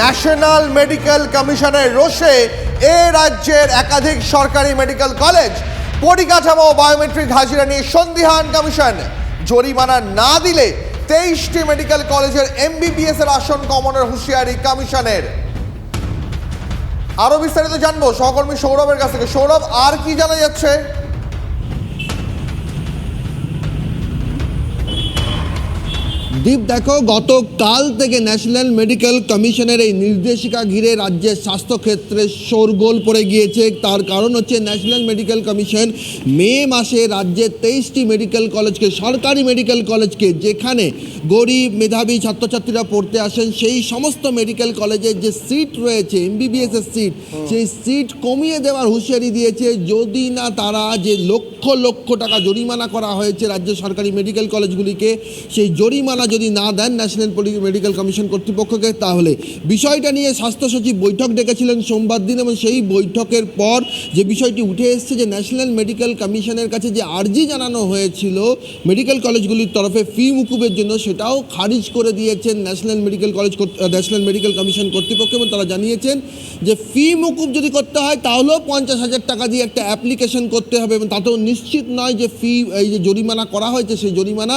National medical কমিশনের রোষে এ রাজ্যের একাধিক সরকারি মেডিকেল কলেজ, পরিকাঠামো বায়োমেট্রিক হাজিরা নিয়ে সন্দিহান কমিশন। জরিমানা না দিলে তেইশটি মেডিকেল কলেজের এমবিবিএস এর আসন কমানোর হুঁশিয়ারি কমিশনের। আরও বিস্তারিত জানব সহকর্মী সৌরভের কাছ থেকে। সৌরভ, আর কি জানা যাচ্ছে? দীপ দেখো গতকাল থেকে ন্যাশনাল মেডিকেল কমিশনের এই নির্দেশিকা ঘিরে রাজ্যের স্বাস্থ্যক্ষেত্রে শোরগোল পড়ে গিয়েছে। তার কারণ হচ্ছে ন্যাশনাল মেডিকেল কমিশন মে মাসে রাজ্যের তেইশটি মেডিকেল কলেজকে সরকারি মেডিকেল কলেজকে যেখানে গরিব মেধাবী ছাত্রছাত্রীরা পড়তে আসেন সেই সমস্ত মেডিকেল কলেজের যে সিট রয়েছে এমবিবিএস এর সিট সেই সিট কমিয়ে দেওয়ার হুঁশিয়ারি দিয়েছে। যদি না তারা যে লক্ষ লক্ষ টাকা জরিমানা করা হয়েছে রাজ্য সরকারি মেডিকেল কলেজগুলিকে সেই জরিমানা যদি না দেন ন্যাশনাল মেডিকেল কমিশন কর্তৃপক্ষকে, তাহলে বিষয়টা নিয়ে স্বাস্থ্য সচিব বৈঠক ডেকেছিলেন সোমবার দিন এবং সেই বৈঠকের পর যে বিষয়টি উঠে এসেছে যে ন্যাশনাল মেডিকেল কমিশনের কাছে যে আর্জি জানানো হয়েছিল মেডিকেল কলেজগুলির তরফে ফি মুকুবের জন্য, সেটাও খারিজ করে দিয়েছেন national medical college national medical commission কর্তৃপক্ষ এবং তারা জানিয়েছেন যে ফি মুকুব যদি করতে হয়, তাহলেও পঞ্চাশ হাজার টাকা দিয়ে একটা অ্যাপ্লিকেশন করতে হবে এবং তাতেও নিশ্চিত নয় যে ফি, এই যে জরিমানা করা হয়েছে, সেই জরিমানা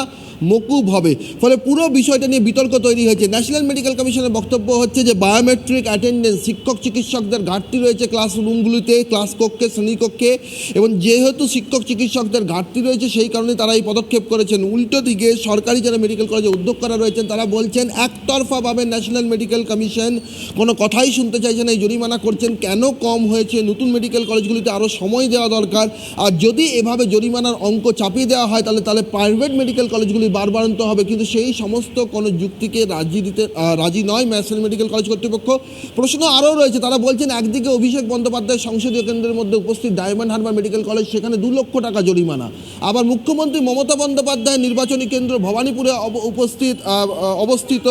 মকুব হবে। ফলে পুরো বিষয়টা নিয়ে বিতর্ক তৈরি হয়েছে। ন্যাশনাল মেডিকেল কমিশনের বক্তব্য হচ্ছে যে বায়োমেট্রিক অ্যাটেন্ডেন্স শিক্ষক, চিকিৎসকদের ঘাটতি রয়েছে ক্লাসরুমগুলিতে ক্লাস কক্ষে শ্রেণীকক্ষে এবং যেহেতু শিক্ষক, চিকিৎসকদের ঘাটতি রয়েছে, সেই কারণে তারা এই পদক্ষেপ করেছেন। উল্টো দিকে সরকারি যারা মেডিকেল কলেজে উদ্যোক্তারা রয়েছেন, তারা বলছেন, একতরফাভাবে ন্যাশনাল মেডিকেল কমিশন কোনো কথাই শুনতে চাইছে না, এই জরিমানা করছেন। কেন কম হয়েছে? নতুন মেডিকেল কলেজগুলিতে আরও সময় দেওয়া দরকার। আর যদি এভাবে জরিমানার অঙ্ক চাপিয়ে দেওয়া হয়, তাহলে তাহলে প্রাইভেট মেডিকেল কলেজগুলি বারবারন্ত হবে। কিন্তু সেই সমস্ত কোনো যুক্তিকে রাজি দিতে রাজি নয় ন্যাশনাল মেডিকেল কলেজ কর্তৃপক্ষ। প্রশ্ন আরও রয়েছে, তারা বলছেন একদিকে অভিষেক বন্দ্যোপাধ্যায় সংসদীয় কেন্দ্রের মধ্যে উপস্থিত ডায়মন্ড হারবার মেডিকেল কলেজ, সেখানে দু লক্ষ টাকা জরিমানা। আবার মুখ্যমন্ত্রী মমতা বন্দ্যোপাধ্যায় নির্বাচনী কেন্দ্র ভবানীপুরে উপস্থিত অবস্থিত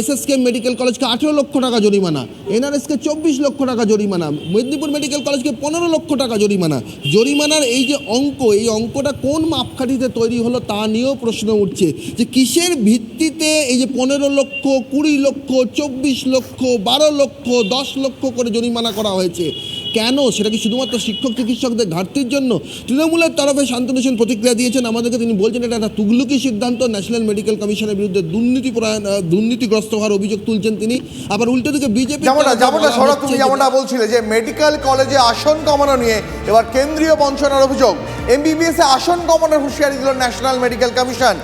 এসএসকে মেডিকেল কলেজকে আঠেরো লক্ষ টাকা জরিমানা, এনআরএসকে চব্বিশ লক্ষ টাকা জরিমানা, মেদিনীপুর মেডিকেল কলেজকে পনেরো লক্ষ টাকা জরিমানা। জরিমানার এই যে অঙ্ক, এই অঙ্কটা কোন মাপকাঠিতে তৈরি হলো তা নিয়েও প্রশ্ন উঠছে। যে কিসের ভিত্তিতে এই যে পনেরো লক্ষ, কুড়ি লক্ষ, চব্বিশ লক্ষ, বারো লক্ষ, দশ লক্ষ করে জরিমানা করা হয়েছে? কেন? সেটা কি শুধুমাত্র শিক্ষক চিকিৎসকদের ঘাটতির জন্য? তৃণমূলের তরফে শান্তনু সেন প্রতিক্রিয়া দিয়েছেন। আমাদেরকে তিনি বলছেন এটা একটা তুগলুকি সিদ্ধান্ত। ন্যাশনাল মেডিকেল কমিশনের বিরুদ্ধে দুর্নীতি পরায়ণ- দুর্নীতিগ্রস্ত হওয়ার অভিযোগ তুলছেন তিনি। আবার উল্টো দিকে বিজেপি যেমনটা যেমনটা সৌরভ তুমি যেমনটা বলছিলে যে মেডিকেল কলেজে আসন কমানো নিয়ে এবার কেন্দ্রীয় বঞ্চনার অভিযোগ। এমবিবিএস এ আসন কমানোর হুঁশিয়ারি দিল ন্যাশনাল মেডিকেল কমিশন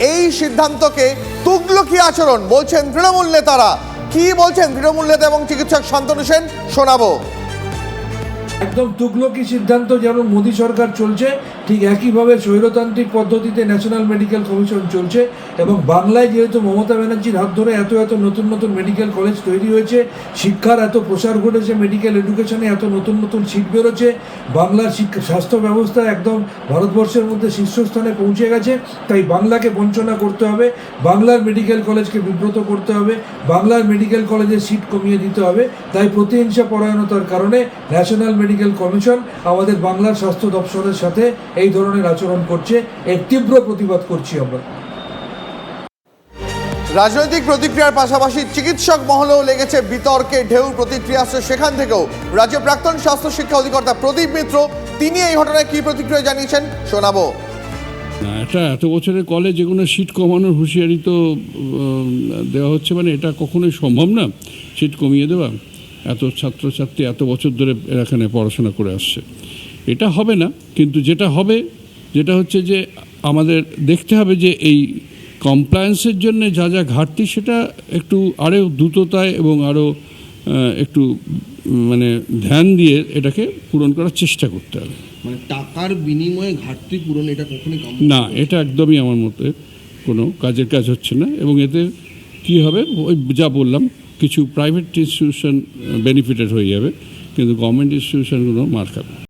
এই সিদ্ধান্তকে তুগলকি আচরণ বলছেন তৃণমূল নেতারা। কি বলছেন তৃণমূল নেতা এবং চিকিৎসক শান্তনু সেন? শোনাবো। একদম তুগলকি সিদ্ধান্ত যেমন মোদী সরকার চলছে ঠিক একইভাবে স্বৈরতান্ত্রিক পদ্ধতিতে ন্যাশনাল মেডিকেল কমিশন চলছে এবং বাংলায় যেহেতু মমতা ব্যানার্জির হাত ধরে এত এত নতুন নতুন মেডিকেল কলেজ তৈরি হয়েছে, শিক্ষার এত প্রসার ঘটেছে মেডিকেল এডুকেশনে এত নতুন নতুন সিট বেরোচ্ছে, বাংলার শিক্ষা, স্বাস্থ্য ব্যবস্থা একদম ভারতবর্ষের মধ্যে শীর্ষস্থানে পৌঁছে গেছে, তাই বাংলাকে বঞ্চনা করতে হবে, বাংলার মেডিকেল কলেজকে বিব্রত করতে হবে, বাংলার মেডিকেল কলেজের সিট কমিয়ে দিতে হবে, তাই প্রতিহিংসা পরায়ণতার কারণে ন্যাশনাল মেডিকেল কমিশন আমাদের বাংলার স্বাস্থ্য দপ্তরের সাথে এই ধরনের আচরণ করছে এর তীব্র প্রতিবাদ করছি আমরা। রাজনৈতিক প্রতিক্রিয়ার পাশাপাশি চিকিৎসক মহলেও লেগেছে বিতর্কে ঢেউ প্রতিক্রিয়া আসছে সেখান থেকেও। রাজ্যের প্রাক্তন স্বাস্থ্য শিক্ষা অধিকর্তা প্রদীপ মিত্র তিনি এই ঘটনায় কি প্রতিক্রিয়া জানিয়েছেন শোনাবো। এটা এত বছরের কলে যে কোনো সিট কমানোর হুঁশিয়ারি তো দেওয়া হচ্ছে মানে এটা কখনোই সম্ভব না সিট কমিয়ে দেওয়া। এত ছাত্রছাত্রী এত বছর ধরে এখানে পড়াশোনা করে আসছে। এটা হবে না কিন্তু যেটা হবে যেটা হচ্ছে যে আমাদের দেখতে হবে যে এই কমপ্লায়েন্সের জন্য যা যা ঘাটতি সেটা একটু আরও দ্রুততায় এবং আরও একটু মানে ধ্যান দিয়ে এটাকে পূরণ করার চেষ্টা করতে হবে। মানে টাকার বিনিময়ে ঘাটতি পূরণ এটা কখনোই না এটা একদমই আমার মতে কোনো কাজের কাজ হচ্ছে না এবং এতে কি হবে ওই যা বললাম কিছু প্রাইভেট ইনস্টিটিউশন বেনিফিটেড হয়ে যাবে কিন্তু গভর্নমেন্ট ইনস্টিটিউশনগুলো মার খাবে।